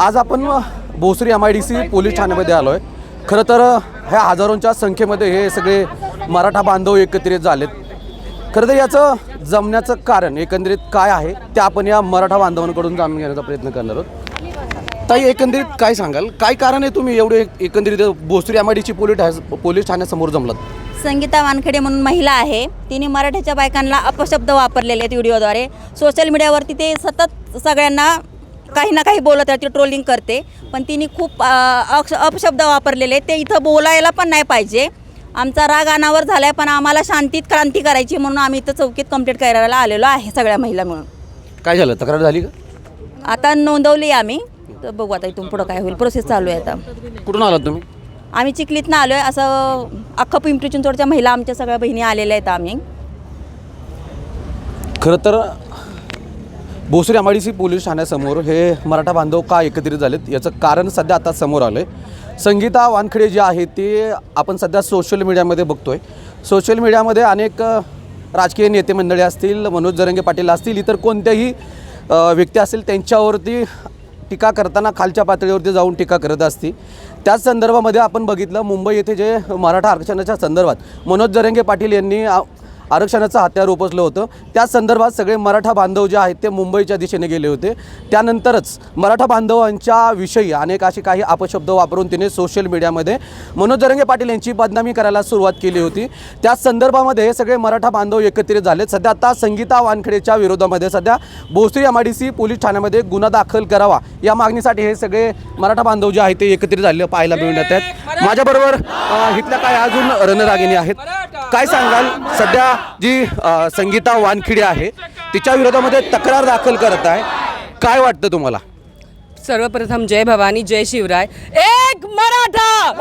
आज आपण Bhosari M I D C police ठाण्यामध्ये आलो आहे खरं तर ह्या हजारोंच्या संख्येमध्ये हे सगळे मराठा बांधव एकत्रित झालेत. खरं तर याचं जमण्याचं कारण एकंदरीत काय आहे ते आपण या मराठा बांधवांकडून जाणून घेण्याचा प्रयत्न करणार आहोत. ताई एकंदरीत काय सांगाल? काय कारण आहे तुम्ही एवढे एकंदरीत Bhosari M I D C police police ठाण्यासमोर जमलात? संगीता वानखेडे म्हणून महिला आहे. तिने मराठीच्या बायकांना अपशब्द वापरलेले आहेत व्हिडिओद्वारे. सोशल मीडियावरती ते सतत सगळ्यांना काही ना काही बोलत राहते ट्रोलिंग करते. पण तिने खूप अपशब्द वापरलेले ते इथं बोलायला पण नाही पाहिजे. आमचा राग अनावर झाला आहे पण आम्हाला शांतीत क्रांती करायची म्हणून आम्ही इथं चौकीत कंप्लीट करायला आलेलो आहे सगळ्या महिला मिळून. काय झालं? तक्रार झाली का? आता नोंदवली आम्ही. तर बघू आता इथून पुढं काय होईल. प्रोसेस चालू आहे आता. कुठून आलात तुम्ही? आम्ही चिखलीतनं आलो आहे असं अख्खं पिंपरी चिंचवडच्या महिला आमच्या सगळ्या बहिणी आलेल्या आहेत आम्ही. खरं तर भोसरी एम पोलीस ठाण्यासमोर हे मराठा बांधव का एकत्रित झालेत याचं कारण सध्या आता समोर आलं आहे संगीता वानखडे जे आहे ते आपण सध्या सोशल मीडियामध्ये बघतो आहे सोशल मीडियामध्ये अनेक राजकीय नेते मंडळी असतील मनोज जरंगे पाटील असतील इतर कोणत्याही व्यक्ती असतील त्यांच्यावरती टीका करताना खालच्या पातळीवरती जाऊन टीका करत असती त्याच संदर्भामध्ये आपण बघितलं मुंबई येथे जे मराठा आरक्षणाच्या संदर्भात मनोज जरंगे पाटील यांनी आरक्षणाचं हत्यार उपसलं होतं. त्या संदर्भात सगळे मराठा बांधव जे आहेत ते मुंबईच्या दिशेने गेले होते. त्यानंतरच मराठा बांधवांच्या विषयी अनेक असे काही अपशब्द वापरून तिने सोशल मीडियामध्ये मनोज जरंगे पाटील यांची बदनामी करायला सुरुवात केली होती. त्या संदर्भामध्ये हे सगळे मराठा बांधव एकत्रित झालेत. सध्या आता संगीता वानखेडेच्या विरोधामध्ये सध्या Bhosari M I D C police ठाण्यामध्ये गुन्हा दाखल करावा या मागणीसाठी हे सगळे मराठा बांधव जे आहेत ते एकत्रित झाले पाहायला मिळण्यात आहेत. माझ्याबरोबर इथल्या काय अजून रणरागिणी आहेत. काय सांगाल? सध्या जी संगीता वानखिडे आहे तिच्या विरोधामध्ये तक्रार दाखल करत आहे. काय वाटतं तुम्हाला? सर्वप्रथम जय भवानी जय शिवराय. एक मराठा!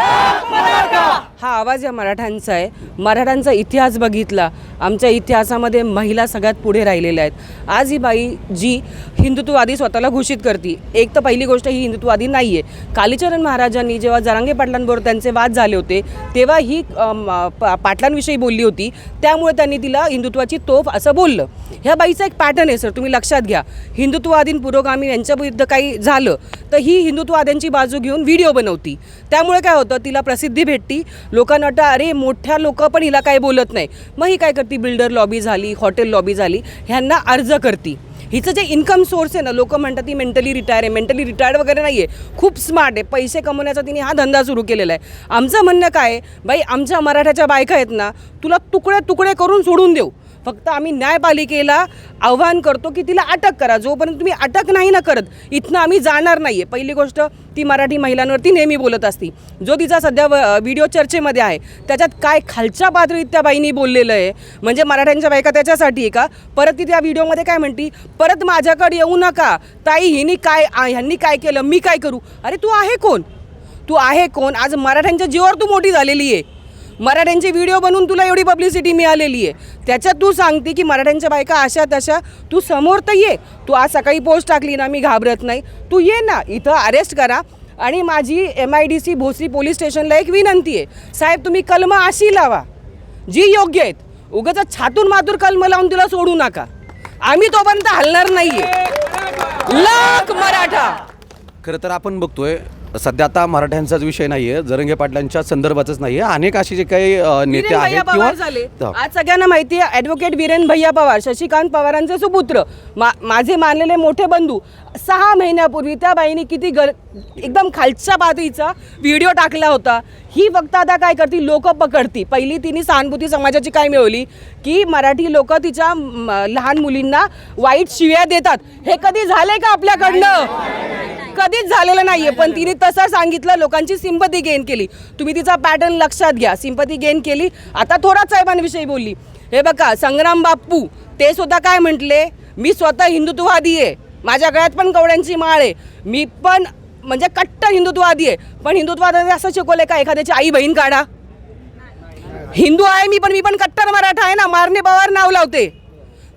हा आवाज या मराठ्यांचा आहे. मराठ्यांचा इतिहास बघितला. आमच्या इतिहासामध्ये महिला सगळ्यात पुढे राहिलेल्या आहेत. आज ही बाई जी हिंदुत्ववादी स्वतःला घोषित करते एक तर पहिली गोष्ट ही हिंदुत्ववादी नाही आहे कालीचरण महाराजांनी जेव्हा जरांगे पाटलांबरोबर त्यांचे वाद झाले होते तेव्हा ही पा- पाटलांविषयी बोलली होती. त्यामुळे त्यांनी तिला हिंदुत्वाची तोफ असं बोललं. ह्या बाईचा एक पॅटर्न आहे सर तुम्ही लक्षात घ्या. हिंदुत्ववादीन पुरोगामी यांच्याविरुद्ध काही झालं तर ही हिंदुत्ववाद्यांची बाजू घेऊन व्हिडिओ बनवती. त्यामुळे काय होतं तिला प्रसिद्धी भेटती. लोकांना वाटतं अरे मोठ्या लोक पण हिला काय बोलत नाही. मग ही काय करते? बिल्डर लॉबी झाली हॉटेल लॉबी झाली ह्यांना अर्ज करती. हिचं जे इन्कम सोर्स आहे ना लोक म्हणतात ती मेंटली रिटायर आहे. मेंटली रिटायर्ड वगैरे नाही आहे खूप स्मार्ट आहे. पैसे कमवण्याचा तिने हा धंदा सुरू केलेला आहे. आमचं म्हणणं काय बाई आमच्या मराठ्याच्या बायका आहेत ना तुला तुकडे तुकडे करून सोडून देऊ. फक्त आम्ही न्यायपालिकेला आव्हान करतो की तिला अटक करा. जोपर्यंत तुम्ही अटक नाही ना करत इथनं आम्ही जाणार नाही आहे पहिली गोष्ट ती मराठी महिलांवरती नेहमी बोलत असती. जो तिचा सध्या व- व्हिडिओ चर्चेमध्ये आहे त्याच्यात काय खालच्या पातळीत त्या बाईनी बोललेलं आहे म्हणजे मराठ्यांच्या बायका त्याच्यासाठी आहे का? परत ती त्या व्हिडिओमध्ये काय म्हणती? परत माझ्याकडे येऊ नका. ताई हिनी काय ह्यांनी काय केलं? मी काय करू? अरे तू आहे कोण? तू आहे कोण? आज मराठ्यांच्या जीवावर तू मोठी झालेली आहे. मराठ्यांचे व्हिडिओ बनवून तुला एवढी पब्लिसिटी मिळालेली आहे. त्याच्यात तू सांगते की मराठ्यांच्या बायका अशा तशा तू समोर तर ये. तू आज सकाळी पोस्ट टाकली ना मी घाबरत नाही. तू ये ना इथं अरेस्ट करा. आणि माझी M I D C Bhosari police स्टेशनला एक विनंती आहे. साहेब तुम्ही कलम अशी लावा जी योग्य आहेत. उगाच छातून मातूर कलम लावून तुला सोडू नका. आम्ही तोपर्यंत हलणार नाहीये. लाख मराठा. खरं तर आपण बघतोय सध्या आता मराठ्यांचाच विषय नाही आहे जरंगे पाटलांच्या संदर्भातच नाही आहे अनेक असे जे काही अ, नेते वीरेन भैया आहेत पवार झाले. आज सगळ्यांना माहिती आहे ॲडव्होकेट वीरेन भैया पवार शशिकांत पवारांचे सुपुत्र मा माझे मानलेले मोठे बंधू सहा महिन्यापूर्वी त्या बाईने किती गर एकदम खालच्या पातळीचा व्हिडिओ टाकला होता. ही फक्त आता काय करते? लोक पकडती. पहिली तिने सहानुभूती समाजाची काय मिळवली? की मराठी लोक तिच्या म, लहान मुलींना वाईट शिव्या देतात. हे कधी झाले का आपल्याकडनं? कधीच झालेलं नाहीये. पण तिने तसं सांगितलं लोकांची सिंपती गेन केली. तुम्ही तिचा पॅटर्न लक्षात घ्या. सिंपती गेन केली. आता थोरात साहेबांविषयी बोलली. हे बघा संग्राम बाप्पू ते सुद्धा काय म्हटले? मी स्वतः हिंदुत्ववादी आहे. माझ्या गळ्यात पण कवड्यांची माळ आहे. मी पण म्हणजे कट्टर हिंदुत्ववादी आहे. पण हिंदुत्ववादाने असं शिकवलंय का? एखाद्याची आई बहीण काढा. हिंदू आहे मी पण मी पण कट्टर मराठा आहे ना. मारणे पवार नाव लावते.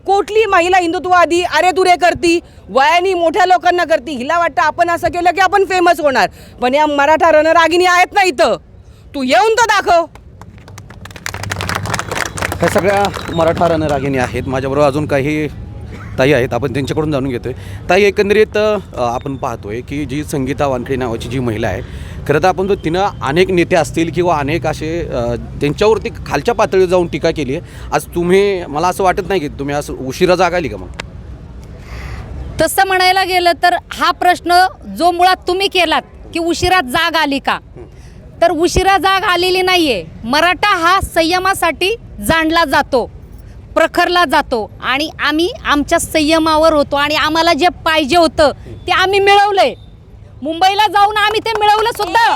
कुठली महिला हिंदुत्ववादी अरे तुरे करती? वयानी मोठ्या लोकांना करती? हिला वाटतं आपण असं केलं की आपण फेमस होणार. पण या मराठा रणरागिनी आहेत ना इथं? तू येऊन तर दाखव. ह्या सगळ्या मराठा रणरागिणी आहेत. माझ्याबरोबर अजून काही ताई आहेत. आपण त्यांच्याकडून जाणून घेतोय. ताई एकंदरीत अ, आपण पाहतोय की जी संगीता वानखेडे नावाची जी महिला आहे खरं तर आपण तो तिनं अनेक नेते असतील किंवा अनेक असे त्यांच्यावरती खालच्या पातळीवर जाऊन टीका केली आहे आज तुम्ही मला असं वाटत नाही की तुम्ही असं उशिरा जाग आली का मग? तसं म्हणायला गेलं तर हा प्रश्न जो मुळात तुम्ही केलात की उशिरा जाग आली का? तर उशिरा जाग आलेली नाहीये. मराठा हा संयमासाठी जाणला जातो प्रखरला जातो आणि आम्ही आमच्या संयमावर होतो आणि आम्हाला जे पाहिजे होतं ते आम्ही मिळवलंय. मुंबईला जाऊन आम्ही ते मिळवलं सुद्धा.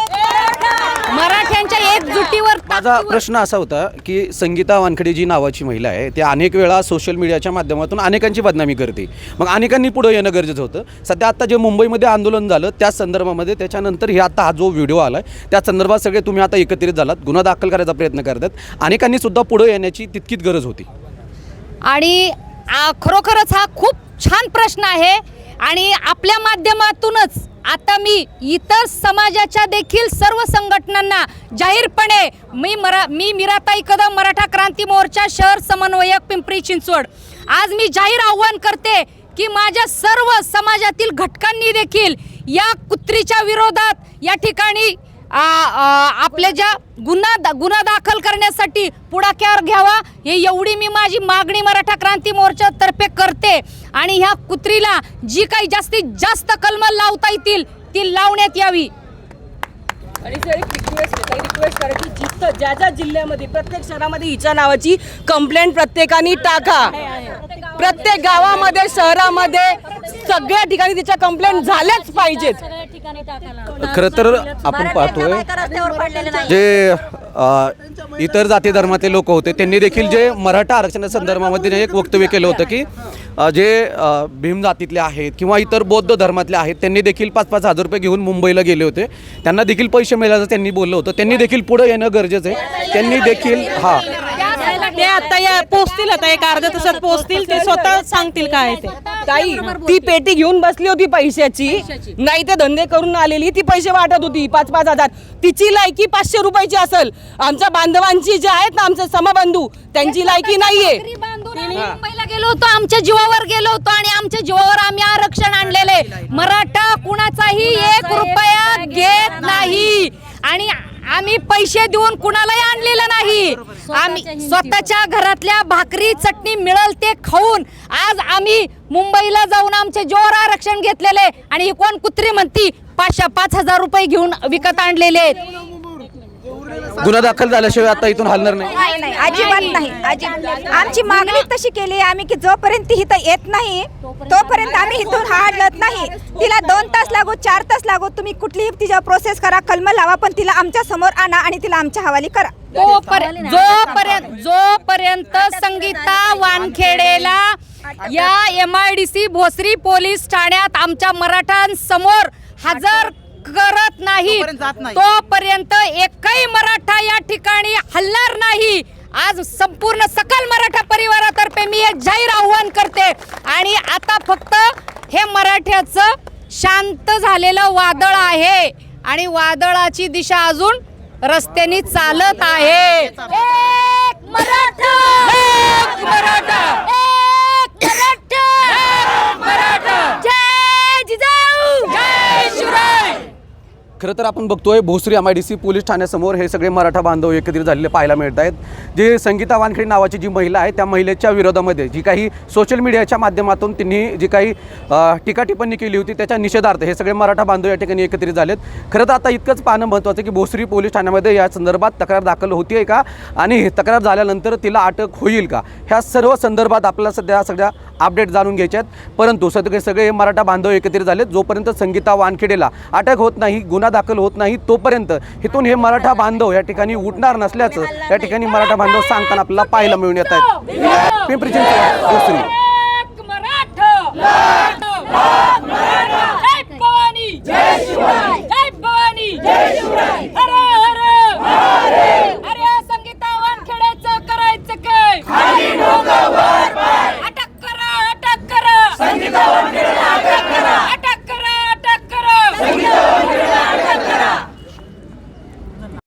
मराठ्यांच्या एकजुटीवर माझा प्रश्न असा होता की संगीता वानखडे जी नावाची महिला आहे ती अनेक वेळा सोशल मीडियाच्या माध्यमातून अनेकांची बदनामी करते. मग अनेकांनी पुढे येणं गरजेचं होतं. सध्या आता जे मुंबईमध्ये आंदोलन झालं त्या संदर्भामध्ये त्याच्यानंतर हे आता हा जो व्हिडिओ आला आहे त्या संदर्भात सगळे तुम्ही आता एकत्रित झालात गुन्हा दाखल करायचा प्रयत्न करतात. अनेकांनी सुद्धा पुढे येण्याची तितकीच गरज होती. आणि खरोखरच हा खूप छान प्रश्न आहे आणि आपल्या माध्यमातूनच आता मी इतर समाजाच्या देखील सर्व संघटनांना जाहीरपणे मी मरा मी मीराताई कदम मराठा क्रांती मोर्चा शहर समन्वयक पिंपरी चिंचवड. आज मी जाहीर आव्हान करते की माझ्या सर्व समाजातील घटकांनी देखील या कुत्रीच्या विरोधात या ठिकाणी आपल्या ज्या गुन्हा गुन्हा दाखल करण्यासाठी पुढाकार घ्यावा हे एवढी मी माझी मागणी मराठा क्रांती मोर्चातर्फे करते. आणि ह्या कुत्रीला जी काही जास्तीत जास्त कलम लावता येतील ती लावण्यात यावी. आणि सर एक रिक्वेस्ट आहे रिक्वेस्ट करा की जिथं ज्या ज्या जिल्ह्यामध्ये प्रत्येक शहरामध्ये हिच्या नावाची कंप्लेंट प्रत्येकाने टाका. प्रत्येक गावामध्ये शहरामध्ये सगळ्या ठिकाणी तिच्या कंप्लेंट झाल्याच पाहिजेत. खरं तर आपण पाहतोय जे अ, इतर जाती धर्मातले लोक होते त्यांनी देखील जे मराठा आरक्षणा संदर्भामध्ये जे एक वक्तव्य केलं होतं की अ, जे अ, भीम जातीतले आहेत किंवा इतर बौद्ध धर्मातले आहेत त्यांनी देखील पाच पाच हजार रुपये घेऊन मुंबईला गेले होते. त्यांना देखील पैसे मिळायचं त्यांनी बोललं होतं. त्यांनी देखील पुढे येणं गरजेचं आहे. त्यांनी देखील हां आता या पोचतील आता एक अर्ध्या तासात पोचतील ते स्वतः सांगतील काय ते. ताई ती पेटी घेऊन बसली होती पैशाची नाही ते धंदे करून आलेली ती पैसे वाटत होती पाच पाच हजार. तिची लायकी पाचशे रुपयाची असेल. आमच्या बांधवांची जे आहेत ना आमचे समबंधू त्यांची लायकी नाहीये. मुंबईला गेलो होतो आमच्या जीवावर गेलो होतो आणि आमच्या जीवावर आम्ही आरक्षण आणलेले. मराठा कुणाचाही एक रुपया घेत नाही. आणि आम्ही पैसे देऊन कुणालाही आणलेलं नाही. आम्ही स्वतःच्या घरातल्या भाकरी चटणी मिळल ते खाऊन आज आम्ही मुंबईला जाऊन आमच्या जीवावर आरक्षण घेतलेले आणि ही कोण कुत्री म्हणती पाचशे पाच हजार रुपये घेऊन विकत आणलेले आहेत. गुन्हा दाखल झाल्याशिवाय आता इथून हलणार नाही. नाही नाही अजिबात नाही अजिबात आमची मागणी तशी केली आहे आम्ही की जोपर्यंत ती इथं येत नाही तोपर्यंत आम्ही इथून हाडलत नाही. तिला दोन तास लागो चार तास लागो तुम्ही कुठलीही तिच्या प्रोसेस करा कलम लावा पण तिला आमच्यासमोर आणा आणि तिला आमच्या हवाली करा. तोपर्यंत जोपर्यंत जोपर्यंत संगीता वानखेडेला या M I D C Bhosari police ठाण्यात आमच्या मराठांसमोर हजर करत नाही. तोपर्यंत एकही मराठा या ठिकाणी हलणार नाही. आज संपूर्ण सकल मराठा परिवारातर्फे मी हे जाहीर आव्हान करते. आणि आता फक्त हे मराठ्याचं शांत झालेलं वादळ आहे. आणि वादळाची दिशा अजून रस्त्याने चालत आहे. एक मराठा एक मराठा एक मराठा एक मराठा जय जिजाऊ जय शिवराय खरं तर आपण बघतोय Bhosari M I D C police ठाण्यासमोर हे सगळे मराठा बांधव एकत्रित झालेले पाहायला मिळत आहेत. जे संगीता वानखेडे नावाची जी महिला आहे त्या महिलेच्या विरोधामध्ये जी काही सोशल मीडियाच्या माध्यमातून त्यांनी जी काही टीकाटिप्पणी केली होती त्याच्या निषेधार्थ हे सगळे मराठा बांधव या ठिकाणी एकत्रित झालेत. खरं तर आता इतकंच पाहणं महत्त्वाचं की भोसरी पोलीस ठाण्यामध्ये या संदर्भात तक्रार दाखल होती आहे का? आणि तक्रार झाल्यानंतर तिला अटक होईल का? ह्या सर्व संदर्भात आपल्याला सध्या सगळ्या अपडेट जाणून घ्यायचे आहेत परंतु सगळे सगळे मराठा बांधव एकत्रित झालेत. जोपर्यंत संगीता वानखेडेला अटक होत नाही गुन्हा दाखल होत नाही तोपर्यंत इथून हे मराठा बांधव या ठिकाणी उठणार नसल्याचं या ठिकाणी मराठा बांधव सांगताना आपल्याला पाहायला मिळून येत आहेत. पिंपरी चिंचवड दुसरी.